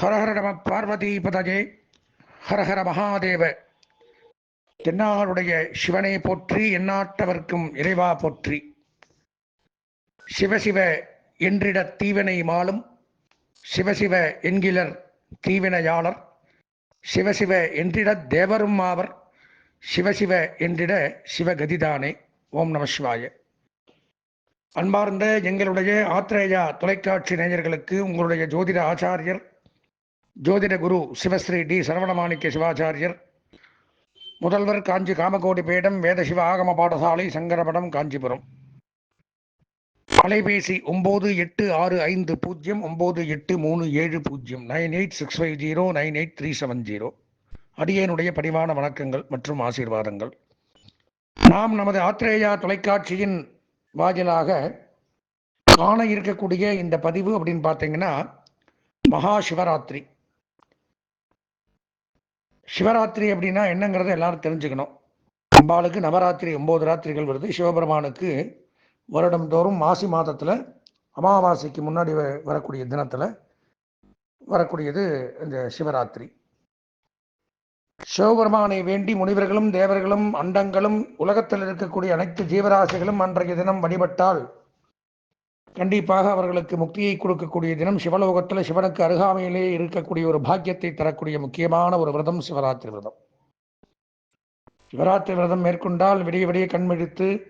ஹரஹர நம பார்வதி பதஜே. ஹரஹர மகாதேவ. தென்னாருடைய சிவனை போற்றி எண்ணாட்டவர்க்கும் இறைவா போற்றி. சிவசிவ என்றிட தீவினை மாலும் சிவசிவ என்கிலர் தீவினையாளர். சிவசிவ என்றிட தேவரும் ஆவர். சிவசிவ என்றிட சிவகதிதானே. ஓம் நம சிவாய. அன்பார்ந்த எங்களுடைய ஆத்ரேயா தொலைக்காட்சி நேயர்களுக்கு உங்களுடைய ஜோதிட ஆச்சாரியர் ஜோதிட குரு சிவஸ்ரீ டி சரவணமாணிக்க சிவாச்சாரியர். முதல்வர் காஞ்சி காமகோடி பீடம் வேதசிவ ஆகம பாடசாலை சங்கரமடம் காஞ்சிபுரம். அலைபேசி ஒம்பது எட்டு ஆறு ஐந்து பூஜ்ஜியம் ஒம்பது எட்டு மூணு ஏழு பூஜ்ஜியம் nine eight six five zero nine eight three seven zero. அடியேனுடைய பணிவான வணக்கங்கள் மற்றும் ஆசீர்வாதங்கள். நாம் நமது ஆத்திரேயா தொலைக்காட்சியின் வாயிலாக காண இருக்கக்கூடிய இந்த பதிவு அப்படின்னு பார்த்தீங்கன்னா மகா சிவராத்திரி. சிவராத்திரி அப்படின்னா என்னங்கிறத எல்லாரும் தெரிஞ்சுக்கணும். அம்பாளுக்கு நவராத்திரி ஒம்பது ராத்திரிகள் வருது. சிவபெருமானுக்கு வருடம்தோறும் மாசி மாதத்தில் அமாவாசைக்கு முன்னாடி வ- வரக்கூடிய தினத்தில் வரக்கூடியது இந்த சிவராத்திரி. சிவபெருமானை வேண்டி முனிவர்களும் தேவர்களும் அண்டங்களும் உலகத்தில் இருக்கக்கூடிய அனைத்து ஜீவராசிகளும் அன்றைய தினம் வழிபட்டால் கண்டிப்பாக அவர்களுக்கு முக்தியை கொடுக்கக்கூடிய தினம் சிவலோகத்தில் சிவனுக்கு அருகாமையிலே இருக்கக்கூடிய ஒரு பாக்கியத்தை தரக்கூடிய முக்கியமான ஒரு விரதம் சிவராத்திரி விரதம். சிவராத்திரி விரதம் மேற்கொண்டால் விடிய விடிய கண்மிழித்து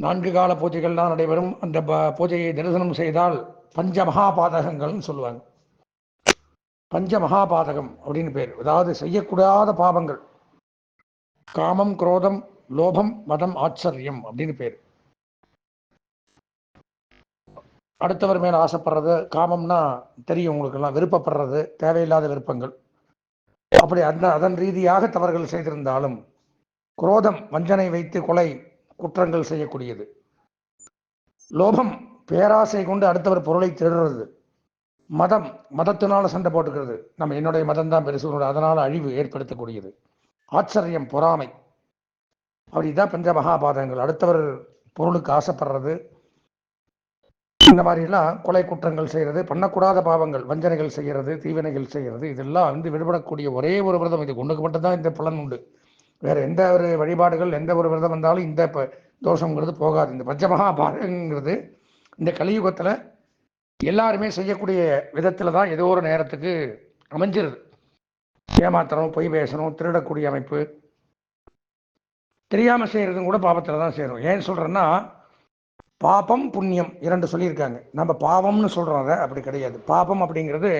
நான்கு கால பூஜைகள்லாம் நடைபெறும். அந்த ப- பூஜையை தரிசனம் செய்தால் பஞ்ச மகாபாதகங்கள்னு சொல்லுவாங்க. பஞ்ச மகாபாதகம் அப்படின்னு பேர். அதாவது செய்யக்கூடாத பாவங்கள். காமம் குரோதம் லோபம் மதம் ஆச்சரியம் அப்படின்னு பேர். அடுத்தவர் மேல ஆசைப்படுறது காமம்னா தெரியும் உங்களுக்கெல்லாம் விருப்பப்படுறது தேவையில்லாத விருப்பங்கள். அப்படி அந்த அதன் ரீதியாக தவறுகள் செய்திருந்தாலும் குரோதம் வஞ்சனை வைத்து கொலை குற்றங்கள் செய்யக்கூடியது. லோபம் பேராசை கொண்டு அடுத்தவர் பொருளை திருடுறது. மதம் மதத்தினால சண்டை போட்டுக்கிறது. நம்ம என்னுடைய மதம் தான் பெருசு அதனால் அதனால அழிவு ஏற்படுத்தக்கூடியது. ஆச்சரியம் பொறாமை. அப்படி இதான் பஞ்ச மகாபாதங்கள். அடுத்தவர் பொருளுக்கு ஆசைப்படுறது இந்த மாதிரிலாம் கொலை குற்றங்கள் செய்கிறது பண்ணக்கூடாத பாவங்கள் வஞ்சனைகள் செய்கிறது தீவினைகள் செய்கிறது இதெல்லாம் வந்து விடுபடக்கூடிய ஒரே ஒரு விரதம். இது ஒன்றுக்கு மட்டும்தான் இந்த பலன் உண்டு. வேறு எந்த ஒரு வழிபாடுகள் எந்த ஒரு விரதம் வந்தாலும் இந்த ப- தோஷங்கிறது போகாது. இந்த பஞ்சமகா பாதகங்கிறது இந்த கலியுகத்தில் எல்லாருமே செய்யக்கூடிய விதத்தில் தான் ஏதோ ஒரு நேரத்துக்கு அமைஞ்சிருது. ஏமாத்துறோம் பொய் பேசணும் திருடக்கூடிய அமைப்பு. தெரியாமல் செய்கிறதும் கூட பாவத்தில் தான் சேரும். ஏன் சொல்கிறேன்னா பாபம் புண்ணியம் இரண்டு சொல்லியிருக்காங்க. நம்ம பாவம்னு சொல்கிறோம் அதை அப்படி கிடையாது. பாபம் அப்படிங்கிறது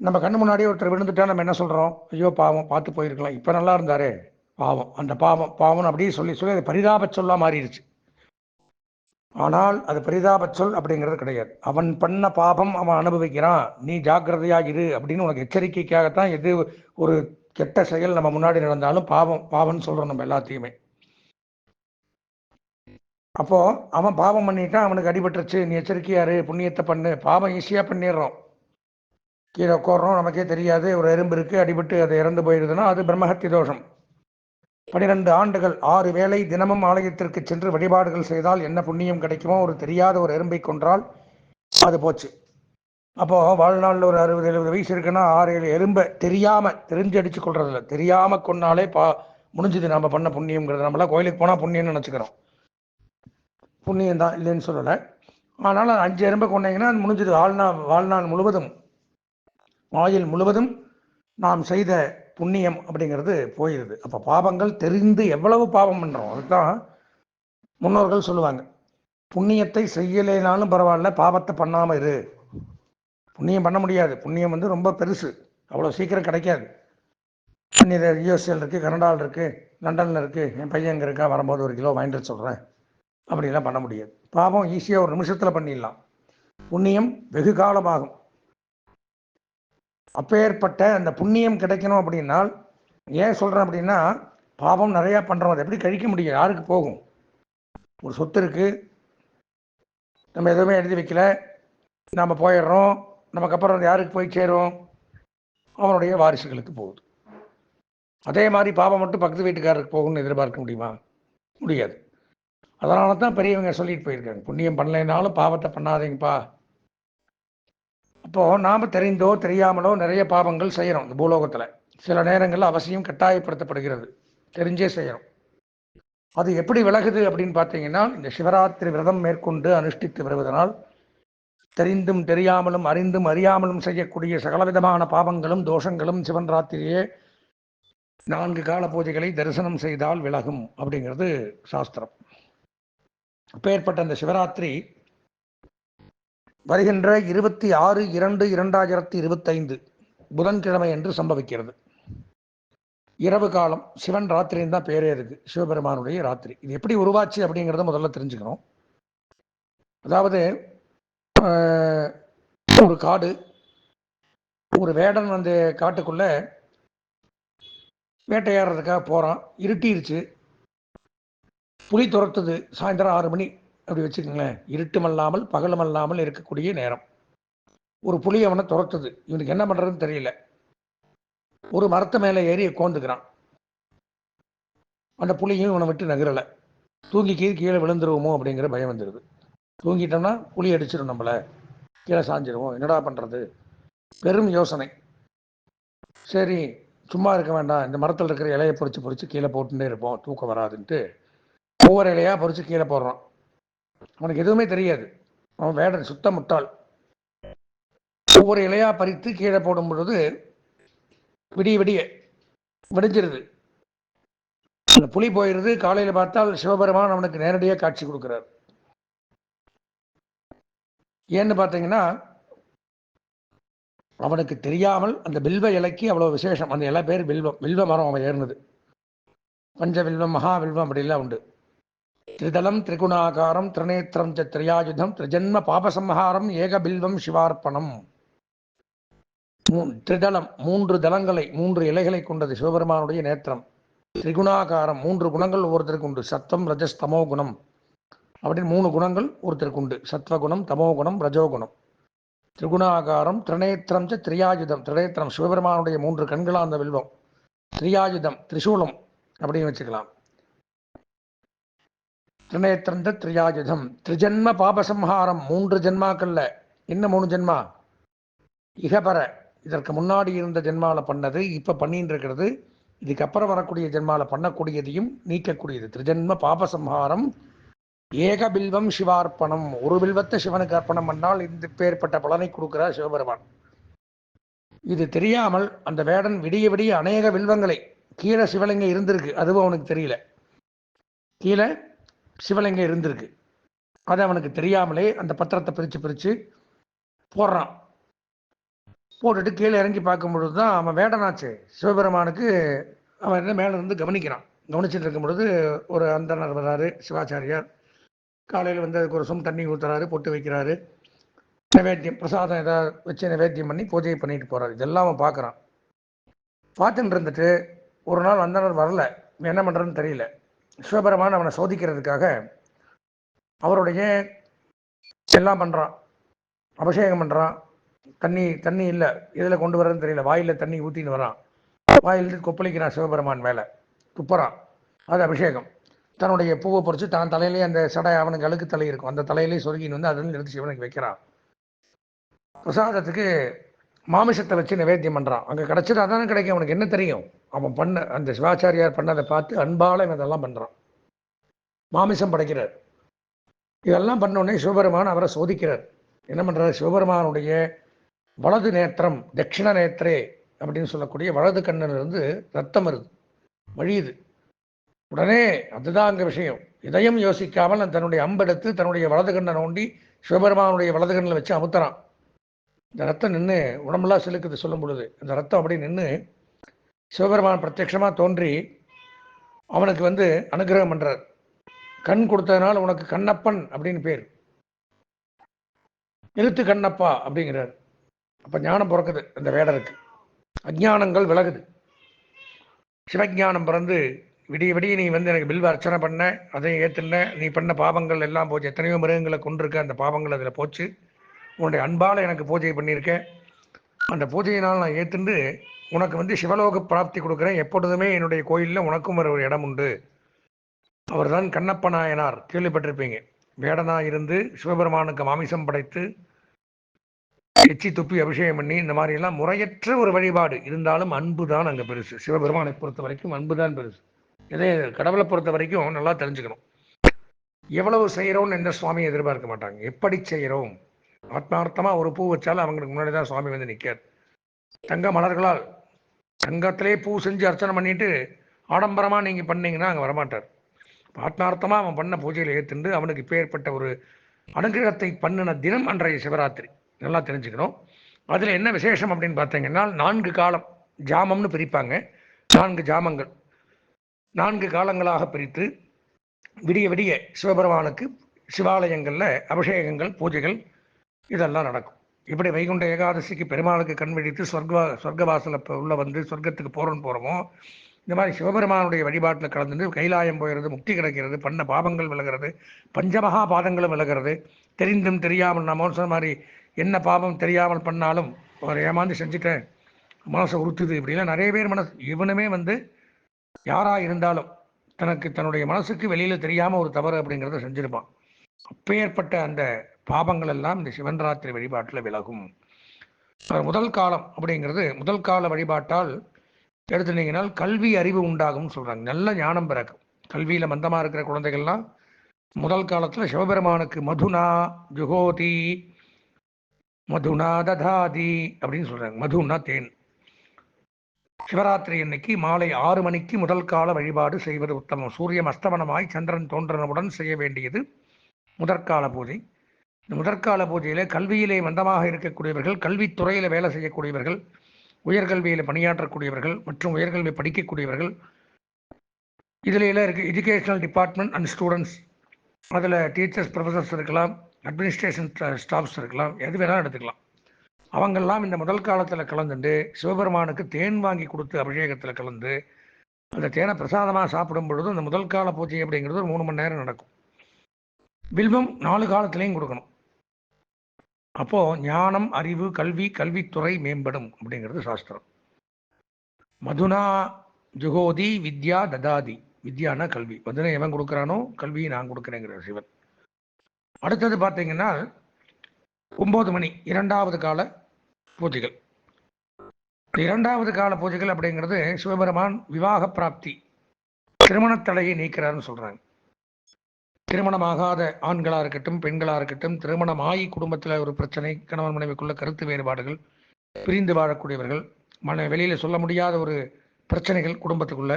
நம்ம கண்ணு முன்னாடியே ஒருத்தர் விழுந்துட்டா நம்ம என்ன சொல்கிறோம் ஐயோ பாவம் பார்த்து போயிருக்கலாம். இப்போ நல்லா இருந்தாரே பாவம். அந்த பாவம் பாவம் அப்படியே சொல்லி சொல்லி அது பரிதாப சொல்லா மாறிடுச்சு. ஆனால் அது பரிதாப சொல் அப்படிங்கிறது கிடையாது. அவன் பண்ண பாபம் அவன் அனுபவிக்கிறான். நீ ஜாக்கிரதையாக இரு அப்படின்னு உனக்கு எச்சரிக்கைக்காகத்தான் எது ஒரு கெட்ட செயல் நம்ம முன்னாடி நடந்தாலும் பாவம் பாவம்னு சொல்கிறோம் நம்ம எல்லாத்தையுமே. அப்போ அவன் பாவம் பண்ணிட்டான் அவனுக்கு அடிபட்டுருச்சு. நீ எச்சரிக்கையாரு புண்ணியத்தை பண்ணு. பாவம் ஈஸியாக பண்ணிடுறோம். கீழே உட்காடுறோம் நமக்கே தெரியாது. ஒரு எறும்பு இருக்கு அடிபட்டு அது இறந்து போயிருதுன்னா அது பிரம்மஹத்தி தோஷம். பனிரெண்டு ஆண்டுகள் ஆறு வேளை தினமும் ஆலயத்திற்கு சென்று வழிபாடுகள் செய்தால் என்ன புண்ணியம் கிடைக்குமோ ஒரு தெரியாத ஒரு எறும்பை கொன்றால் அது போச்சு. அப்போ வாழ்நாளில் ஒரு அறுபது எழுபது வயசு இருக்குன்னா ஆறு ஏழு எறும்பை தெரியாம தெரிஞ்சு அடிச்சு கொள்றதில்ல தெரியாம கொன்னாலே பா முடிஞ்சது. நம்ம பண்ண புண்ணியங்கிறது நம்மளாம் கோயிலுக்கு போனால் புண்ணியம்னு நினச்சிக்கிறோம். புண்ணியம் தான் இல்லைன்னு சொல்லலை. ஆனால் அஞ்சு எறும்பை கொண்டீங்கன்னா அது முடிஞ்சது. வாழ்நாள் வாழ்நாள் முழுவதும் ஆயுள் முழுவதும் நாம் செய்த புண்ணியம் அப்படிங்கிறது போயிடுது அப்போ பாவங்கள் தெரிந்து எவ்வளவு பாவம் பண்ணுறோம் அதுதான் முன்னோர்கள் சொல்லுவாங்க. புண்ணியத்தை செய்யலைனாலும் பரவாயில்ல பாவத்தை பண்ணாமல் இரு. புண்ணியம் பண்ண முடியாது. புண்ணியம் வந்து ரொம்ப பெருசு. அவ்வளோ சீக்கிரம் கிடைக்காது. புண்ணிய யூஎஸ்எல் இருக்குது கனடாவில் இருக்குது லண்டனில் இருக்குது என் பையன் இங்கே இருக்கா வரும்போது ஒரு கிலோ வாங்கிட்டு சொல்கிறேன் அப்படிலாம் பண்ண முடியாது. பாவம் ஈஸியாக ஒரு நிமிஷத்தில் பண்ணிடலாம். புண்ணியம் வெகு காலமாகும். அப்பேற்பட்ட அந்த புண்ணியம் கிடைக்கணும் அப்படின்னால் ஏன் சொல்கிறேன் அப்படின்னா பாவம் நிறையா பண்ணுறோம் அதை எப்படி கழிக்க முடியும்? யாருக்கு போகும்? ஒரு சொத்து இருக்குது நம்ம எதுவுமே எழுதி வைக்கல. நாம் போயிடுறோம். நமக்கு அப்புறம் யாருக்கு போய் சேரும்? அவனுடைய வாரிசுகளுக்கு போகுது. அதே மாதிரி பாவம் மட்டும் பக்கத்து வீட்டுக்காரருக்கு போகும்னு எதிர்பார்க்க முடியுமா? முடியாது. அதனால தான் பெரியவங்க சொல்லிட்டு போயிருக்காங்க. புண்ணியம் பண்ணலைனாலும் பாவத்தை பண்ணாதீங்கப்பா. அப்போது நாம் தெரிந்தோ தெரியாமலோ நிறைய பாவங்கள் செய்கிறோம் இந்த பூலோகத்தில். சில நேரங்களில் அவசியம் கட்டாயப்படுத்தப்படுகிறது. தெரிஞ்சே செய்கிறோம் அது எப்படி விலகுது அப்படின்னு பார்த்தீங்கன்னா இந்த சிவராத்திரி விரதம் மேற்கொண்டு அனுஷ்டித்து வருவதனால் தெரிந்தும் தெரியாமலும் அறிந்தும் அறியாமலும் செய்யக்கூடிய சகலவிதமான பாவங்களும் தோஷங்களும் சிவன் ராத்திரியே நான்கு கால பூஜைகளை தரிசனம் செய்தால் விலகும் அப்படிங்கிறது சாஸ்திரம். அப்பேற்பட்ட அந்த சிவராத்திரி வருகின்ற இருபத்தி ஆறு இரண்டு இரண்டாயிரத்தி இருபத்தைந்து புதன்கிழமை என்று சம்பவிக்கிறது. இரவு காலம் சிவன் ராத்திரின்னு தான் பேரே இருக்கு. சிவபெருமானுடைய ராத்திரி. இது எப்படி உருவாச்சு அப்படிங்கிறத முதல்ல தெரிஞ்சுக்கணும். அதாவது ஒரு காடு ஒரு வேடன் அந்த காட்டுக்குள்ள வேட்டையாடுறதுக்காக போகிறான் இருட்டிருச்சு. புலி துரத்துது சாயந்தரம் ஆறு மணி. அப்படி வச்சுக்கோங்களேன். இருட்டுமல்லாமல் பகலமல்லாமல் இருக்கக்கூடிய நேரம். ஒரு புலி அவனை துரத்துது. இவனுக்கு என்ன பண்ணுறதுன்னு தெரியல. ஒரு மரத்து மேலே ஏறி கோந்துக்கிறான் அந்த புலியும் இவனை விட்டு நகரலை. தூங்கி கீழே கீழே விழுந்துருவோமோ அப்படிங்கிற பயம் வந்துடுது தூங்கிட்டோம்னா புலி அடிச்சிடும் நம்மளை. கீழே சாஞ்சிடுவோம் என்னடா பண்ணுறது பெரும் யோசனை. சரி சும்மா இருக்க வேண்டாம். இந்த மரத்தில் இருக்கிற இலையை பொறிச்சு பொறிச்சு கீழே போட்டுட்டே இருப்போம். தூக்கம் வராதுன்ட்டு ஒவ்வொரு இலையாக பொறிச்சு கீழே போடுறான். அவனுக்கு எதுவுமே தெரியாது. அவன் வேடன் சுத்த முட்டாள். ஒவ்வொரு இலையா பறித்து கீழே போடும் பொழுது விடிய விடிய விடிஞ்சிருது. அந்த புலி போயிடுது காலையில் பார்த்தால் சிவபெருமான் அவனுக்கு நேரடியாக காட்சி கொடுக்குறார். ஏன்னு பார்த்தீங்கன்னா அவனுக்கு தெரியாமல் அந்த பில்வ இலைக்கு அவ்வளோ விசேஷம். அந்த இலை பேர் வில்வம். வில்வ மரம் அவன் ஏறினது. பஞ்ச வில்வம் மகா வில்வம் அப்படிலாம் உண்டு. திரிதலம் திரிகுணாகாரம் திரிநேத்திரம் ச திரியாயுதம் திரிஜன்ம பாபசம்ஹாரம் ஏகபில்வம் சிவார்ப்பணம் திரிதலம் மூன்று தலங்களை மூன்று இலைகளை கொண்டது சிவபெருமானுடைய நேத்திரம் திரிகுணாகாரம் மூன்று குணங்கள் ஒவ்வொருத்தருக்கு உண்டு சத்தம் ரஜஸ் தமோ குணம் அப்படின்னு மூணு குணங்கள் ஒருத்தருக்கு உண்டு சத்வகுணம் தமோ குணம் ரஜோகுணம் திரிகுணாகாரம் திரிநேத்திரம் ச திரியாயுதம் திரிநேத்திரம் சிவபெருமானுடைய மூன்று கண்களாக அந்த வில்வம் திரியாயுதம் திரிசூலம் அப்படின்னு வச்சுக்கலாம் திரிநேத்திரந்த திரியாயுதம். திரிஜன்ம பாபசம்ஹாரம். மூன்று ஜென்மாக்கள்ல. என்ன மூணு ஜென்மா? இகபர. இதற்கு முன்னாடி இருந்த ஜென்மாவில் பண்ணது இப்போ பண்ணிட்டு இருக்கிறது. இதுக்கப்புறம் வரக்கூடிய ஜென்மாவில் பண்ணக்கூடியதையும் நீக்கக்கூடியது. திரிஜன்ம பாபசம்ஹாரம். ஏக பில்வம் சிவார்ப்பணம். ஒரு பில்வத்தை சிவனுக்கு அர்ப்பணம் பண்ணால் இந்த பேர்பட்ட பலனை கொடுக்கிறார் சிவபெருமான். இது தெரியாமல் அந்த வேடன் விடிய விடிய அநேக வில்வங்களை கீழே சிவலிங்கம் இருந்திருக்கு. அதுவும் அவனுக்கு தெரியல. கீழே சிவலிங்கம் இருந்திருக்கு. அது அவனுக்கு தெரியாமலே அந்த பத்திரத்தை பிரித்து பிரித்து போடுறான். போட்டுட்டு கீழே இறங்கி பார்க்கும் பொழுது தான் அவன் வேடனாச்சு. சிவபெருமானுக்கு அவன் என்ன மேலே இருந்து கவனிக்கிறான். கவனிச்சுட்டு இருக்கும் பொழுது ஒரு அந்தனர் வர்றாரு சிவாச்சாரியார். காலையில் வந்து அதுக்கு ஒரு சும் தண்ணி ஊற்றுறாரு பொட்டு வைக்கிறாரு. நைவேத்தியம் பிரசாதம் ஏதாவது வச்சு நைவேத்தியம் பண்ணி பூஜையை பண்ணிட்டு போகிறாரு இதெல்லாம் அவன் பார்க்குறான். பார்த்துட்டு இருந்துட்டு ஒரு நாள் அந்தனர் வரல. என்ன பண்ணுறதுன்னு தெரியல. சிவபெருமான் அவனை சோதிக்கிறதுக்காக அவருடைய எல்லாம் பண்ணுறான் அபிஷேகம் பண்ணுறான் தண்ணி தண்ணி இல்லை. இதில் கொண்டு வரதுன்னு தெரியல. வாயில் தண்ணி ஊற்றின்னு வரான். வாயிலிருந்து கொப்பளிக்கிறான் சிவபெருமான் மேலே. துப்புறான். அது அபிஷேகம். தன்னுடைய பூவை பொறிச்சு தன் தலையிலே அந்த சடை அவனுக்கு அழுக்கு தலை இருக்கும். அந்த தலையிலேயே சொருகின்னு வந்து அதுலேருந்து எடுத்து சிவனுக்கு வைக்கிறான். பிரசாதத்துக்கு மாமிசத்தை வச்சு நிவேத்தியம் பண்ணுறான் அங்கே கிடச்சது அதானே கிடைக்கும். அவனுக்கு என்ன தெரியும்? அவன் பண்ண அந்த சிவாச்சாரியார் பண்ணதை பார்த்து அன்பால் இவன் இதெல்லாம் பண்ணுறான் மாமிசம் படைக்கிறார். இதெல்லாம் பண்ண உடனே சிவபெருமான் அவரை சோதிக்கிறார். என்ன பண்ணுறாரு சிவபெருமானுடைய வலது நேத்திரம் தட்சிண நேத்திரே அப்படின்னு சொல்லக்கூடிய வலது கண்ணிலிருந்து ரத்தம் வருது. வழியுது உடனே அதுதான் அங்கே விஷயம். இதையும் யோசிக்காமல் நான் தன்னுடைய அம்பெடுத்து தன்னுடைய வலது கண்ணை நோண்டி சிவபெருமானுடைய வலது கண்ணில் வச்சு அமுத்துறான். இந்த ரத்தம் நின்று உடம்பெல்லாம் சிலுக்குது சொல்லும் பொழுது இந்த ரத்தம் அப்படி நின்று சிவபெருமான் பிரத்யட்சமாக தோன்றி அவனுக்கு வந்து அனுகிரகம் பண்ணுறார் கண் கொடுத்ததுனால உனக்கு கண்ணப்பன் அப்படின்னு பேர். எழுத்து கண்ணப்பா அப்படிங்கிறார். அப்போ ஞானம் பிறக்குது அந்த வேடருக்கு. அஜ்ஞானங்கள் விலகுது. சிவஞானம் பிறந்து விடிய விடிய நீ வந்து எனக்கு பில்வ அர்ச்சனை பண்ண அதையும் ஏற்றுன நீ பண்ண பாவங்கள் எல்லாம் போச்சு. எத்தனையோ மிருகங்களை கொண்டிருக்க அந்த பாவங்கள் அதில் போச்சு. உன்னுடைய அன்பால் எனக்கு பூஜை பண்ணியிருக்க அந்த பூஜையினால் நான் ஏற்றுண்டு உனக்கு வந்து சிவலோக பிராப்தி கொடுக்குறேன். எப்பொழுதுமே என்னுடைய கோயிலில் உனக்கும் ஒரு ஒரு இடம் உண்டு. அவர்தான் கண்ணப்ப நாயனார் கேள்விப்பட்டிருப்பீங்க வேடனாக இருந்து சிவபெருமானுக்கு மாமிசம் படைத்து எச்சி துப்பி அபிஷேகம் பண்ணி இந்த மாதிரியெல்லாம் முறையற்ற ஒரு வழிபாடு. இருந்தாலும் அன்பு தான் அங்கே பெருசு. சிவபெருமானை பொறுத்த வரைக்கும் அன்பு தான் பெருசு. இதே கடவுளை பொறுத்த வரைக்கும் நல்லா தெரிஞ்சுக்கணும். எவ்வளவு செய்கிறோம்னு எந்த சுவாமியும் எதிர்பார்க்க மாட்டாங்க. எப்படி செய்கிறோம் ஆத்மார்த்தமாக ஒரு பூ வச்சாலும் அவங்களுக்கு முன்னாடி தான் சுவாமி வந்து நிற்கார் தங்க மலர்களால் தங்கத்திலே பூ செஞ்சு அர்ச்சனை பண்ணிட்டு ஆடம்பரமாக நீங்கள் பண்ணீங்கன்னா அங்கே வரமாட்டார். ஆத்மார்த்தமாக அவன் பண்ண பூஜையில் ஏற்றுண்டு அவனுக்கு பேர்பட்ட ஒரு அனுகிரகத்தை பண்ணின தினம் அன்றைய சிவராத்திரி. நல்லா தெரிஞ்சுக்கணும். அதில் என்ன விசேஷம் அப்படின்னு பார்த்தீங்கன்னா நான்கு காலம் ஜாமம்னு பிரிப்பாங்க. நான்கு ஜாமங்கள். நான்கு காலங்களாக பிரித்து விடிய விடிய சிவபெருமானுக்கு சிவாலயங்களில் அபிஷேகங்கள் பூஜைகள் இதெல்லாம் நடக்கும். இப்படி வைகுண்ட ஏகாதசிக்கு பெருமாளுக்கு கண் விழித்து சொர்க்க சொர்க்கவாசல உள்ள வந்து சொர்க்கத்துக்கு போகிறோன்னு போகிறோமோ இந்த மாதிரி சிவபெருமானுடைய வழிபாட்டில் கலந்துட்டு கைலாயம் போயிடுறது முக்தி கிடைக்கிறது பண்ண பாபங்கள் விலகிறது பஞ்சமகா பாதங்களும் விலகிறது தெரிந்தும் தெரியாமல் நான் மோசம் மாதிரி என்ன பாபம் தெரியாமல் பண்ணாலும் ஒரு ஏமாந்து செஞ்சுட்டேன். மனசை உறுத்துது இப்படிலாம் நிறைய பேர் மனசு இவனுமே வந்து யாராக இருந்தாலும் தனக்கு தன்னுடைய மனசுக்கு வெளியில் தெரியாமல் ஒரு தவறு அப்படிங்கிறத செஞ்சுருப்பான். அப்பேற்பட்ட அந்த பாபங்கள் எல்லாம் இந்த சிவன் ராத்திரி வழிபாட்டில் விலகும். முதல் காலம் அப்படிங்கிறது முதல் கால வழிபாட்டால் எடுத்துட்டீங்கன்னால் கல்வி அறிவு உண்டாகும்னு சொல்கிறாங்க நல்ல ஞானம் பிறக்கும். கல்வியில் மந்தமாக இருக்கிற குழந்தைகள்லாம் முதல் காலத்தில் சிவபெருமானுக்கு மதுனா ஜுகோதி மதுனா ததாதி அப்படின்னு சொல்கிறாங்க மதுனா தேன். சிவராத்திரி அன்னைக்கு மாலை ஆறு மணிக்கு முதல் கால வழிபாடு செய்வது உத்தமம். சூரியன் அஸ்தமனமாய் சந்திரன் தோன்றனவுடன் செய்ய வேண்டியது முதற்கால பூஜை. முதற்கால பூஜையிலே கல்வியிலே மந்தமாக இருக்கக்கூடியவர்கள் கல்வித்துறையில் வேலை செய்யக்கூடியவர்கள் உயர்கல்வியில் பணியாற்றக்கூடியவர்கள் மற்றும் உயர்கல்வி படிக்கக்கூடியவர்கள். இதில் எல்லாம் இருக்குது எஜுகேஷனல் டிபார்ட்மெண்ட் அண்ட் ஸ்டூடெண்ட்ஸ் அதில் டீச்சர்ஸ் ப்ரொஃபஸர்ஸ் இருக்கலாம் அட்மினிஸ்ட்ரேஷன் ஸ்டாஃப்ஸ் இருக்கலாம் எது வேணாலும் எடுத்துக்கலாம். அவங்கெல்லாம் இந்த முதல் காலத்தில் கலந்துட்டு சிவபெருமானுக்கு தேன் வாங்கி கொடுத்து அபிஷேகத்தில் கலந்து அந்த தேனை பிரசாதமாக சாப்பிடும் பொழுது அந்த முதல் கால பூஜை அப்படிங்கிறது ஒரு மூணு மணி நேரம் நடக்கும். வில்வம் நாலு காலத்துலேயும் கொடுக்கணும். அப்போது ஞானம் அறிவு கல்வி கல்வித்துறை மேம்படும் அப்படிங்கிறது சாஸ்திரம். மதுனா ஜுகோதி வித்யா ததாதி. வித்யானா கல்வி. மதுனை எவன் கொடுக்குறானோ கல்வியை நான் கொடுக்குறேங்கிற சிவன். அடுத்தது பார்த்தீங்கன்னா ஒம்பது மணி இரண்டாவது கால பூஜைகள். இரண்டாவது கால பூஜைகள் அப்படிங்கிறது சிவபெருமான் விவாக பிராப்தி திருமணத்தடையை நீக்கிறார்னு சொல்கிறாங்க திருமணமாகாத ஆண்களாக இருக்கட்டும் பெண்களாக இருக்கட்டும் திருமணம் ஆகி குடும்பத்தில் ஒரு பிரச்சனை கணவன் மனைவிக்குள்ள கருத்து வேறுபாடுகள் பிரிந்து வாழக்கூடியவர்கள் மன வெளியில் சொல்ல முடியாத ஒரு பிரச்சனைகள் குடும்பத்துக்குள்ள.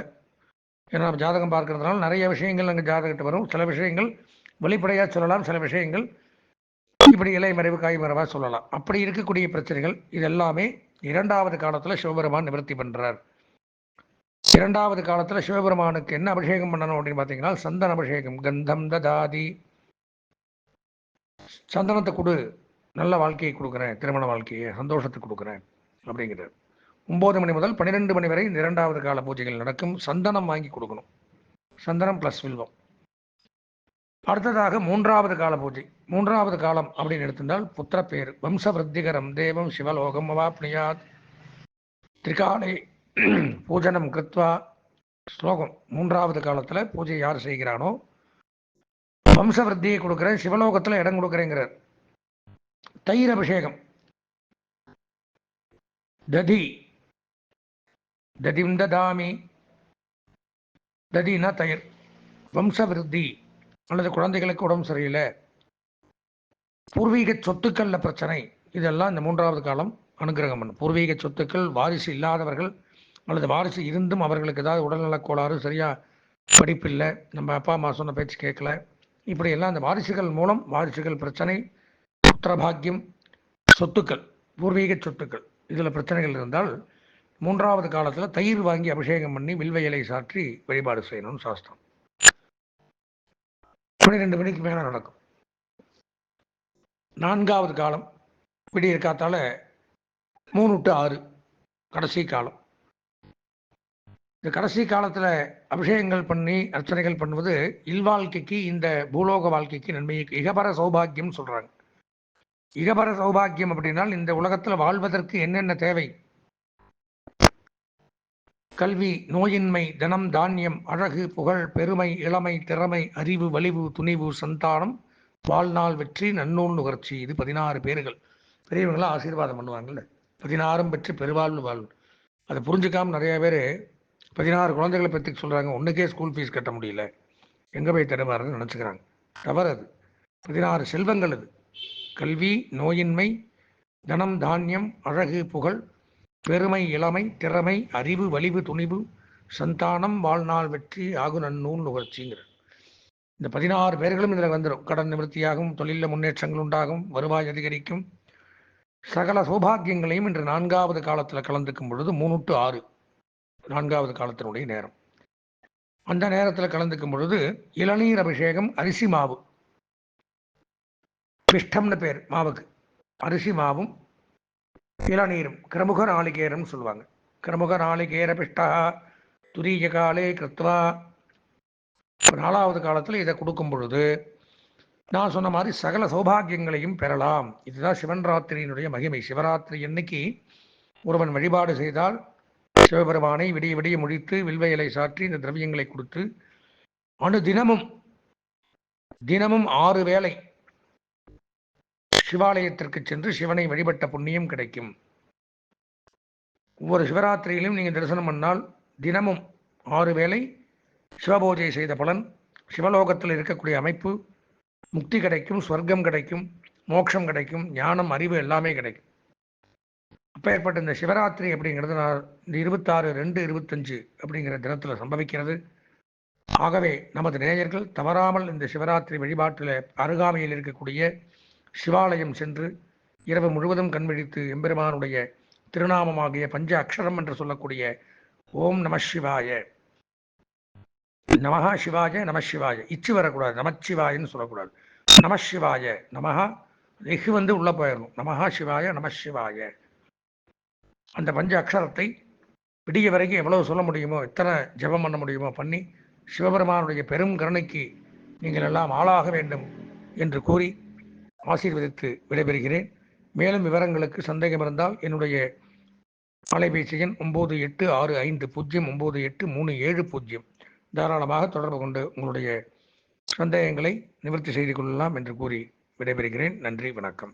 ஏன்னா நம்ம ஜாதகம் பார்க்கறதுனால நிறைய விஷயங்கள் அங்கே ஜாதகத்தை வரும். சில விஷயங்கள் வெளிப்படையாக சொல்லலாம் சில விஷயங்கள் இப்படி இலை மறைவு காய் மறைவாக சொல்லலாம். அப்படி இருக்கக்கூடிய பிரச்சனைகள் இது எல்லாமே இரண்டாவது காலத்தில் சிவபெருமான் நிவர்த்தி பண்ணுறார் இரண்டாவது காலத்தில் சிவபெருமானுக்கு என்ன அபிஷேகம் பண்ணணும் அப்படின்னு பார்த்தீங்கன்னா சந்தன அபிஷேகம் கந்தம் ததாதி. சந்தனத்தை கொடு. நல்ல வாழ்க்கையை கொடுக்குறேன் திருமண வாழ்க்கையை சந்தோஷத்தை கொடுக்குறேன் அப்படிங்கிறது. ஒம்பது மணி முதல் பன்னிரெண்டு மணி வரை இரண்டாவது கால பூஜைகள் நடக்கும். சந்தனம் வாங்கி கொடுக்கணும். சந்தனம் ப்ளஸ் வில்வம். அடுத்ததாக மூன்றாவது கால பூஜை. மூன்றாவது காலம் அப்படின்னு எடுத்திருந்தால் புத்திர பேர் வம்ச விருத்திகரம் தேவம் சிவலோகம் அவாப்னியாத் திரிகாலை பூஜனம் கிருத்வா ஸ்லோகம் மூன்றாவது காலத்தில் பூஜை யார் செய்கிறானோ? வம்சவருத்தியை கொடுக்குற கொடுக்குறேன் சிவலோகத்தில் இடம் கொடுக்குறேங்கிறார். தயிர் அபிஷேகம் ததி. ததிம் ததாமி. ததினா தயிர். வம்சவிருத்தி. அல்லது குழந்தைகளுக்கு உடம்பு சரியில்லை. பூர்வீக சொத்துக்களில் பிரச்சனை. இதெல்லாம் இந்த மூன்றாவது காலம் அனுகிரகம் பண்ணும். பூர்வீக சொத்துக்கள் வாரிசு இல்லாதவர்கள் அல்லது வாரிசு இருந்தும் அவர்களுக்கு ஏதாவது உடல்நலக் கோளாறு சரியாக படிப்பில்லை நம்ம அப்பா அம்மா சொன்ன பேச்சு கேட்கல. இப்படி எல்லாம் அந்த வாரிசுகள் மூலம் வாரிசுகள் பிரச்சனை புத்திரபாக்கியம் சொத்துக்கள் பூர்வீக சொத்துக்கள் இதில் பிரச்சனைகள் இருந்தால் மூன்றாவது காலத்தில் தயிர் வாங்கி அபிஷேகம் பண்ணி வில்வையலை சாற்றி வழிபாடு செய்யணும்னு சாஸ்திரம். பன்னிரெண்டு மணிக்கு மேலே நடக்கும். நான்காவது காலம் விடியற் காத்தால மூணு டு ஆறு கடைசி காலம். இந்த கடைசி காலத்தில் அபிஷேகங்கள் பண்ணி அர்ச்சனைகள் பண்ணுவது இல்வாழ்க்கைக்கு இந்த பூலோக வாழ்க்கைக்கு நன்மையை இகபர சௌபாகியம் சொல்கிறாங்க இகபர சௌபாகியம் அப்படின்னால் இந்த உலகத்தில் வாழ்வதற்கு என்னென்ன தேவை? கல்வி நோயின்மை தனம் தானியம் அழகு புகழ் பெருமை இளமை திறமை அறிவு வலிவு துணிவு சந்தானம் வாழ்நாள் வெற்றி நன்னூல் நுகர்ச்சி. இது பதினாறு பேர்கள். பெரியவங்களாம் ஆசீர்வாதம் பண்ணுவாங்கல்ல. பதினாறும் பெற்று பெருவாழ்வு வாழ்வு. அதை புரிஞ்சுக்காமல் நிறைய பேர் பதினாறு குழந்தைகளை பற்றி சொல்கிறாங்க ஒன்றுக்கே ஸ்கூல் ஃபீஸ் கட்ட முடியல. எங்கே போய் தடுமாறுன்னு நினச்சிக்கிறாங்க. தவறு அது. பதினாறு செல்வங்கள் அது. கல்வி நோயின்மை தனம் தானியம் அழகு புகழ் பெருமை இளமை திறமை அறிவு வலிவு துணிவு சந்தானம் வாழ்நாள் வெற்றி ஆகு நன்னூல் நுகர்ச்சிங்கிற இந்த பதினாறு பேர்களும் இதில் வந்துடும் கடன் நிவர்த்தியாகும் தொழிலில் முன்னேற்றங்கள் உண்டாகும் வருவாய் அதிகரிக்கும். சகல சௌபாகியங்களையும் இன்று நான்காவது காலத்தில் கலந்துக்கும் பொழுது மூணு டு ஆறு. நான்காவது காலத்தினுடைய நேரம். அந்த நேரத்தில் கலந்துக்கும் பொழுது இளநீர் அபிஷேகம் அரிசி மாவு. பிஷ்டம்னு பேர் மாவுக்கு. அரிசி மாவும் இளநீரும் கிரமுக நாளிகேரம்னு சொல்லுவாங்க. கிரமுக நாளிகேர பிஷ்டா துரிய காலே கிருத்வா. நாலாவது காலத்தில் இதை கொடுக்கும் பொழுது நான் சொன்ன மாதிரி சகல சௌபாகியங்களையும் பெறலாம். இதுதான் சிவன் ராத்திரியினுடைய மகிமை. சிவராத்திரி என்னைக்கு ஒருவன் வழிபாடு செய்தால் சிவபெருமானை விடிய விடிய முடித்து வில்வையலை சாற்றி இந்த திரவியங்களை கொடுத்து அணு தினமும் தினமும் ஆறு வேளை சிவாலயத்திற்கு சென்று சிவனை வழிபட்ட புண்ணியம் கிடைக்கும். ஒவ்வொரு சிவராத்திரியிலும் நீங்கள் தரிசனம் பண்ணால் தினமும் ஆறு வேளை சிவபூஜை செய்த பலன் சிவலோகத்தில் இருக்கக்கூடிய அமைப்பு முக்தி கிடைக்கும் ஸ்வர்க்கம் கிடைக்கும் மோட்சம் கிடைக்கும் ஞானம் அறிவு எல்லாமே கிடைக்கும். அப்பேற்பட்ட இந்த சிவராத்திரி அப்படிங்கிறது நான் இந்த இருபத்தாறு ரெண்டு இருபத்தஞ்சு அப்படிங்கிற தினத்தில் சம்பவிக்கிறது. ஆகவே நமது நேயர்கள் தவறாமல் இந்த சிவராத்திரி வழிபாட்டில் அருகாமையில் இருக்கக்கூடிய சிவாலயம் சென்று இரவு முழுவதும் கண்விழித்து எம்பெருமானுடைய திருநாமமாகிய பஞ்ச அக்ஷரம் என்று சொல்லக்கூடிய ஓம் நம சிவாய. நமஹா சிவாய நம சிவாய. இச்சு வரக்கூடாது நமச்சிவாயன்னு சொல்லக்கூடாது. நம சிவாய நமஹா. எஃகு வந்து உள்ளே போயிடணும் நமஹா சிவாய நம சிவாய. அந்த பஞ்ச அக்ஷரத்தை விடிய வரைக்கும் எவ்வளவு சொல்ல முடியுமோ எத்தனை ஜெபம் பண்ண முடியுமோ பண்ணி சிவபெருமானுடைய பெரும் கருணைக்கு நீங்கள் எல்லாம் ஆளாக வேண்டும் என்று கூறி ஆசீர்வதித்து விடைபெறுகிறேன். மேலும் விவரங்களுக்கு சந்தேகம் இருந்தால் என்னுடைய அலைபேசி எண் ஒம்பது எட்டு ஆறு ஐந்து பூஜ்ஜியம் ஒம்பது எட்டு மூணு ஏழு பூஜ்ஜியம். தாராளமாக தொடர்பு கொண்டு உங்களுடைய சந்தேகங்களை நிவர்த்தி செய்து கொள்ளலாம் என்று கூறி விடைபெறுகிறேன். நன்றி வணக்கம்.